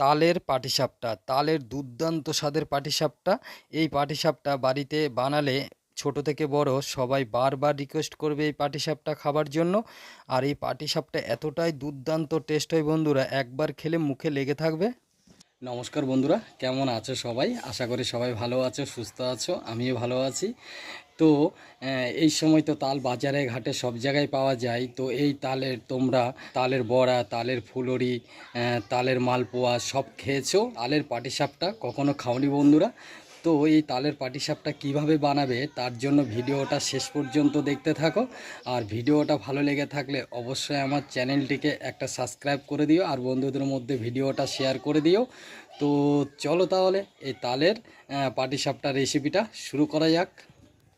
তালের পাটিসাপটা, তালের দুর্দান্ত স্বাদের পাটিসাপটা। এই পাটিসাপটা বাড়িতে বানালে ছোট থেকে বড় সবাই বারবার রিকোয়েস্ট করবে এই পাটিসাপটা খাবার জন্য। আর এই পাটিসাপটা এতটাই দুর্দান্ত টেস্ট হয় বন্ধুরা, একবার খেলে মুখে লেগে থাকবে। নমস্কার বন্ধুরা, কেমন আছো সবাই? আশা করি সবাই ভালো আছো, সুস্থ আছো, আমিও ভালো আছি। তো এই সময় তো তাল বাজারে ঘাটে সব জায়গায় পাওয়া যায়। তো এই তালের তোমরা তালের বড়া, তালের ফুলরি তালের মালপোয়া সব খেয়েছো? তালের পাটিসাপটা কখনো খাওনি বন্ধুরা? তো এই তালের পাটিসাপটা কীভাবে বানাবে তার জন্য ভিডিওটা শেষ পর্যন্ত দেখতে থাকো। আর ভিডিওটা ভালো লেগে থাকলে অবশ্যই আমার চ্যানেলটিকে একটা সাবস্ক্রাইব করে দিও আর বন্ধুদের মধ্যে ভিডিওটা শেয়ার করে দিও। তো চলো তাহলে এই তালের পাটিসাপটা রেসিপিটা শুরু করা যাক।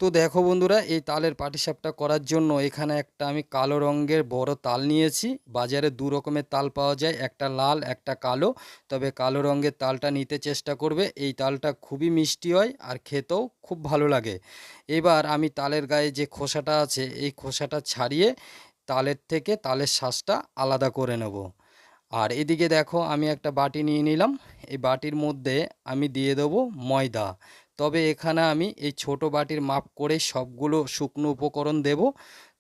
তো দেখো বন্ধুরা, এই তালের পাটিসাপটা করার জন্য এখানে একটা আমি কালো রঙের বড় তাল নিয়েছি। বাজারে দু রকমের তাল পাওয়া যায়, একটা লাল, একটা কালো। তবে কালো রঙের তালটা নিতে চেষ্টা করবে। এই তালটা খুবই মিষ্টি হয় আর খেতেও খুব ভালো লাগে। এবার আমি তালের গায়ে যে খোসাটা আছে, এই খোসাটা ছাড়িয়ে তালের থেকে তালের শ্বাসটা আলাদা করে নেব। আর এদিকে দেখো, আমি একটা বাটি নিয়ে নিলাম। এই বাটির মধ্যে আমি দিয়ে দেবো ময়দা। তবে এখানে আমি এই ছোট বাটির মাপ করে সবগুলো শুকনো উপকরণ দেব।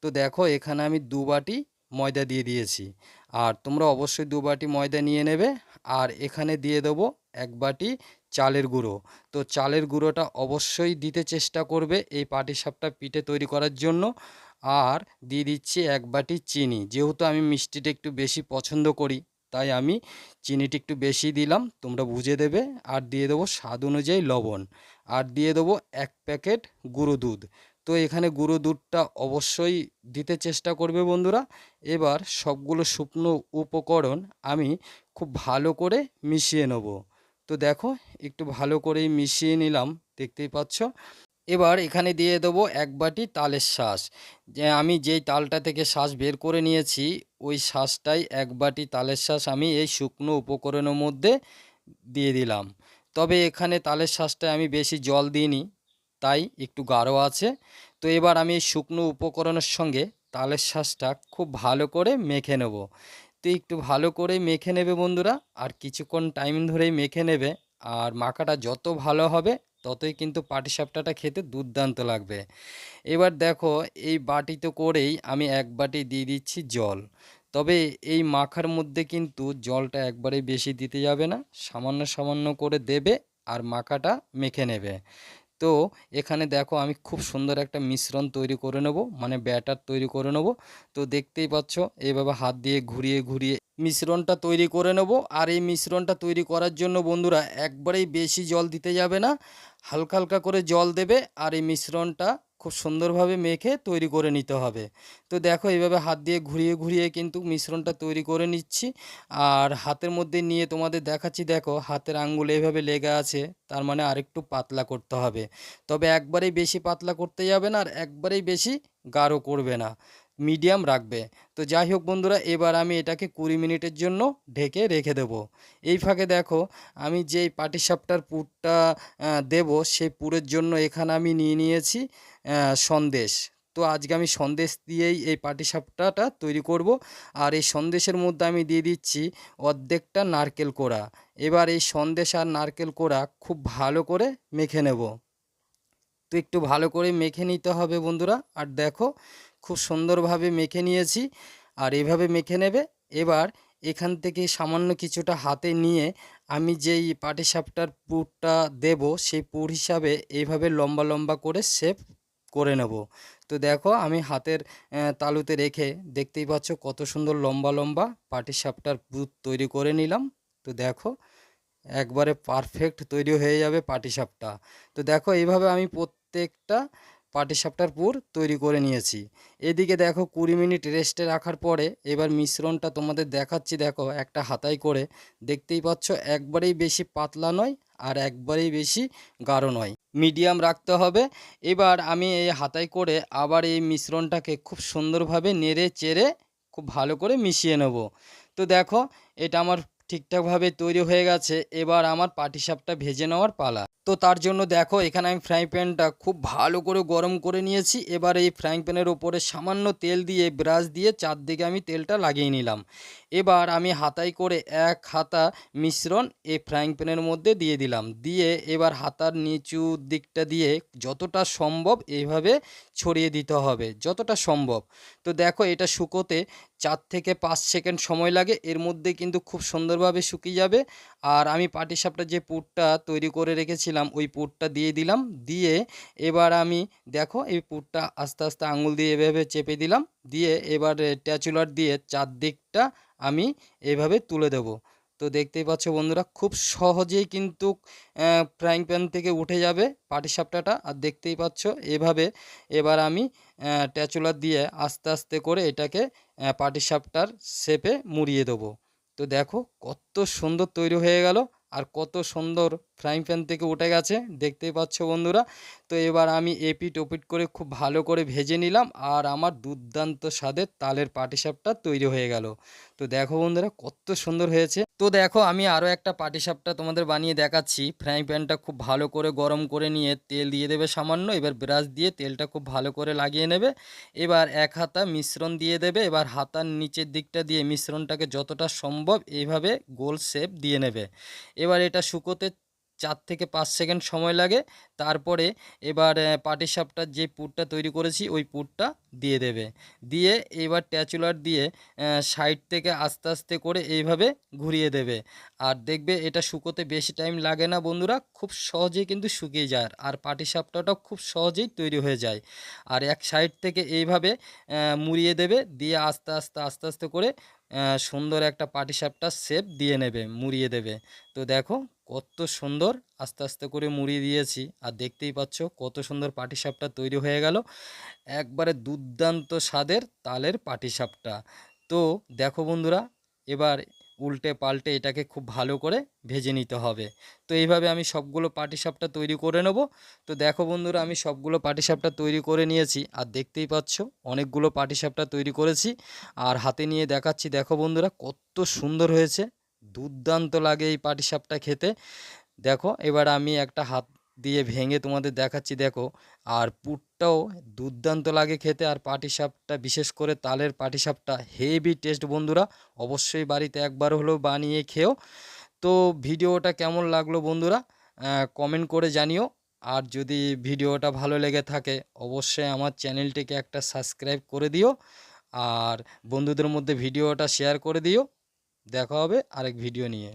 তো দেখো, এখানে আমি দু বাটি ময়দা দিয়ে দিয়েছি। আর তোমরা অবশ্যই দু বাটি ময়দা নিয়ে নেবে। আর এখানে দিয়ে দেবো এক বাটি চালের গুঁড়ো। তো চালের গুঁড়োটা অবশ্যই দিতে চেষ্টা করবে এই পাটিসাপটা পিঠে তৈরি করার জন্য। আর দিয়ে দিচ্ছি এক বাটি চিনি। যেহেতু আমি মিষ্টিটা একটু বেশি পছন্দ করি তাই আমি চিনিটি একটু বেশি দিলাম, তোমরা বুঝে দেবে। আর দিয়ে দেবো স্বাদ অনুযায়ী লবণ। আর দিয়ে দেবো এক প্যাকেট গুঁড়ো দুধ। তো এখানে গুঁড়ো দুধটা অবশ্যই দিতে চেষ্টা করবে বন্ধুরা। এবার সবগুলো শুকনো উপকরণ আমি খুব ভালো করে মিশিয়ে নেব। তো দেখো, একটু ভালো করেই মিশিয়ে নিলাম, দেখতেই পাচ্ছ? এবার এখানে দিয়ে দেবো এক বাটি তালের শ্বাস যে আমি যেই তালটা থেকে শ্বাস বের করে নিয়েছি, ওই শ্বাসটাই এক বাটি তালের শ্বাস আমি এই শুকনো উপকরণের মধ্যে দিয়ে দিলাম। তবে এখানে তালের শ্বাসটায় আমি বেশি জল দিইনি, তাই একটু গাঢ় আছে। তো এবার আমি এই শুকনো উপকরণের সঙ্গে তালের শ্বাসটা খুব ভালো করে মেখে নেব। তো একটু ভালো করে মেখে নেবে বন্ধুরা, আর কিছুক্ষণ টাইম ধরেই মেখে নেবে, আর মাখাটা যত ভালো হবে ততই কিন্তু পাটিসাপটাটা খেতে দুর্দান্ত লাগবে। এবার দেখো, এই বাটিতে করেই আমি এক বাটি দিয়ে দিচ্ছি জল। তবে এই মাখার মধ্যে কিন্তু জলটা একবারে বেশি দিতে যাবে না, সামান্য সামান্য করে দেবে আর মাখাটা মেখে নেবে। তো এখানে দেখো আমি খুব সুন্দর একটা মিশ্রণ তৈরি করে নেব মানে ব্যাটার তৈরি করে নেব। তো দেখতেই পাচ্ছ এইভাবে হাত দিয়ে ঘুরিয়ে ঘুরিয়ে মিশ্রণটা তৈরি করে নেব। আর এই মিশ্রণটা তৈরি করার জন্য বন্ধুরা একবারেই বেশি জল দিতে যাবে না, হালকা হালকা করে জল দেবে। আর এই মিশ্রণটা খুব সুন্দরভাবে মেখে তৈরি করে নিতে হবে। তো দেখো এইভাবে হাত দিয়ে ঘুরিয়ে ঘুরিয়ে কিন্তু মিশ্রণটা তৈরি করে নিচ্ছি। আর হাতের মধ্যে নিয়ে তোমাদের দেখাচ্ছি, দেখো, হাতের আঙ্গুল এইভাবে লেগে আছে, তার মানে আরেকটু পাতলা করতে হবে। তবে একবারেই বেশি পাতলা করতে যাবে না, আর একবারেই বেশি গাঢ় করবে না, মিডিয়াম রাখবে। তো যাই হোক বন্ধুরা, এবার আমি এটাকে কুড়ি মিনিটের জন্য ঢেকে রেখে দেবো। এই ফাঁকে দেখো, আমি যেই পাটিসাপটার পুরটা দেব, সেই পুরের জন্য এখানে আমি নিয়ে নিয়েছি সন্দেশ। তো আজকে আমি সন্দেশ দিয়েই এই পাটিসাপটাটা তৈরি করব। আর এই সন্দেশের মধ্যে আমি দিয়ে দিচ্ছি অর্ধেকটা নারকেল কোড়া। এবার এই সন্দেশ আর নারকেল কোড়া খুব ভালো করে মেখে নেব। তো একটু ভালো করে মেখে নিতে হবে বন্ধুরা। আর দেখো, খুব সুন্দরভাবে মেখে নিয়েছি। আর এভাবে মেখে নেবে। এবার এখান থেকে সামান্য কিছুটা হাতে নিয়ে আমি যেই পাটিসাপটার পুরটা দেব, সেই পুর হিসাবে এইভাবে লম্বা লম্বা করে শেপ করে নেব। তো দেখো আমি হাতের তালুতে রেখে দেখতেই পাচ্ছ কত সুন্দর লম্বা লম্বা পাটিসাপটার পুর তৈরি করে নিলাম। তো দেখো একবারে পারফেক্ট তৈরি হয়ে যাবে পাটিসাপটা তো দেখো এইভাবে আমি প্রত্যেকটা পাটিসাপটার পুর তৈরি করে নিয়েছি। এদিকে দেখো কুড়ি মিনিট রেস্টে রাখার পরে এবার মিশ্রণটা তোমাদের দেখাচ্ছি। দেখো একটা হাতায় করে দেখতেই পাচ্ছ একবারেই বেশি পাতলা নয় আর একবারেই বেশি গাঢ় নয়। মিডিয়াম রাখতে হবে। এবার আমি এই হাতায় করে আবার এই মিশ্রণটাকে খুব সুন্দরভাবে নেড়ে চেড়ে খুব ভালো করে মিশিয়ে নেব। তো দেখো, এটা আমার ঠিকঠাকভাবে তৈরি হয়ে গেছে। এবার আমার পাটিসাপটা ভেজে নেওয়ার পালা। তো তার জন্য দেখো, এখানে আমি ফ্রাই প্যানটা খুব ভালো করে গরম করে নিয়েছি। এবার এই ফ্রাইং প্যানের ওপরে সামান্য তেল দিয়ে ব্রাশ দিয়ে চারদিকে আমি তেলটা লাগিয়ে নিলাম। এবার আমি হাতায় করে এক হাতা মিশ্রণ এই ফ্রাইং প্যানের মধ্যে দিয়ে দিলাম। দিয়ে এবার হাতার নিচু দিকটা দিয়ে যতটা সম্ভব এইভাবে ছড়িয়ে দিতে হবে, যতটা সম্ভব। তো দেখো এটা শুকোতে চার থেকে পাঁচ সেকেন্ড সময় লাগে, এর মধ্যে কিন্তু খুব সুন্দরভাবে শুকিয়ে যাবে। আর আমি পাটিসাপটা যে পুরটা তৈরি করে রেখেছিলাম, ওই পুরটা দিয়ে দিলাম। দিয়ে এবার আমি দেখো এই পুরটা আস্তে আস্তে আঙুল দিয়ে এভাবে চেপে দিলাম। দিয়ে এবার ট্যাচুলার দিয়ে চারদিকটা আমি এভাবে তুলে দেব। তো দেখতেই পাচ্ছ বন্ধুরা, খুব সহজেই কিন্তু ফ্রাইং প্যান থেকে উঠে যাবে পাটিসাপটাটা। আর দেখতেই পাচ্ছ এভাবে এবার আমি ট্যাচুলার দিয়ে আস্তে আস্তে করে এটাকে পাটিসাপটার শেপে মুড়িয়ে দেবো। তো দেখো কত সুন্দর তৈরি হয়ে গেল আর কত সুন্দর ফ্রাইং প্যান থেকে উঠে গেছে, দেখতেই পাচ্ছ বন্ধুরা। তো এবার আমি এপিট ওপিট করে খুব ভালো করে ভেজে নিলাম আর আমার দুর্দান্ত স্বাদের তালের পাটিসাপটা তৈরি হয়ে গেল। তো দেখো বন্ধুরা, কত সুন্দর হয়েছে। তো দেখো, আমি আরও একটা পাটিসাপটা তোমাদের বানিয়ে দেখাচ্ছি। ফ্রাইং প্যানটা খুব ভালো করে গরম করে নিয়ে তেল দিয়ে দেবে সামান্য, এবার ব্রাশ দিয়ে তেলটা খুব ভালো করে লাগিয়ে নেবে। এবার এক হাতা মিশ্রণ দিয়ে দেবে, এবার হাতার নিচের দিকটা দিয়ে মিশ্রণটাকে যতটা সম্ভব এইভাবে গোল শেপ দিয়ে নেবে। এবার এটা শুকোতে চার থেকে পাঁচ সেকেন্ড সময় লাগে। তারপরে এবার পাটিসাপটার যে পুরটা তৈরি করেছি, ওই পুরটা দিয়ে দেবে। দিয়ে এবার ট্যাচুলার দিয়ে সাইড থেকে আস্তে আস্তে করে এইভাবে ঘুরিয়ে দেবে। আর দেখবে এটা শুকোতে বেশি টাইম লাগে না বন্ধুরা, খুব সহজেই কিন্তু শুকিয়ে যায়। আর পাটিসাপটাটাও খুব সহজেই তৈরি হয়ে যায়। আর এক সাইড থেকে এইভাবে মুড়িয়ে দেবে, দিয়ে আস্তে আস্তে আস্তে আস্তে করে সুন্দর একটা পাটিসাপটার শেপ দিয়ে নেবে, মুড়িয়ে দেবে। তো দেখো কত সুন্দর আস্তে আস্তে করে মুড়িয়ে দিয়েছি। আর দেখতেই পাচ্ছ কত সুন্দর পাটিসাপটা তৈরি হয়ে গেল। একবারে দুর্দান্ত স্বাদের তালের পাটিসাপটা। তো দেখো বন্ধুরা, এবার উল্টে পাল্টে এটাকে খুব ভালো করে ভেজে নিতে হবে। তো এইভাবে আমি সবগুলো পাটিসাপটা তৈরি করে নেব। তো দেখো বন্ধুরা, আমি সবগুলো পাটিসাপটা তৈরি করে নিয়েছি। আর দেখতেই পাচ্ছ অনেকগুলো পাটিসাপটা তৈরি করেছি। আর হাতে নিয়ে দেখাচ্ছি, দেখো বন্ধুরা, কত সুন্দর হয়েছে। দুর্দান্ত লাগে এই পাটিসাপটা খেতে। দেখো, এবার আমি একটা হাত দিয়ে ভেঙে তোমাদের দেখাচ্ছি, দেখো। আর পুরটাও দুর্দান্ত লাগে খেতে, আর পাটিসাপটা, বিশেষ করে তালের পাটিসাপটা, হেভি টেস্ট বন্ধুরা। অবশ্যই বাড়িতে একবার হলেও বানিয়ে খেও। তো ভিডিওটা কেমন লাগল বন্ধুরা? কমেন্ট করে জানিও। আর যদি ভিডিওটা ভালো লেগে থাকে, অবশ্যই আমার চ্যানেলটিকে একটা সাবস্ক্রাইব করে দিও। আর বন্ধুদের মধ্যে ভিডিওটা শেয়ার করে দিও। দেখা হবে আরেক ভিডিও নিয়ে।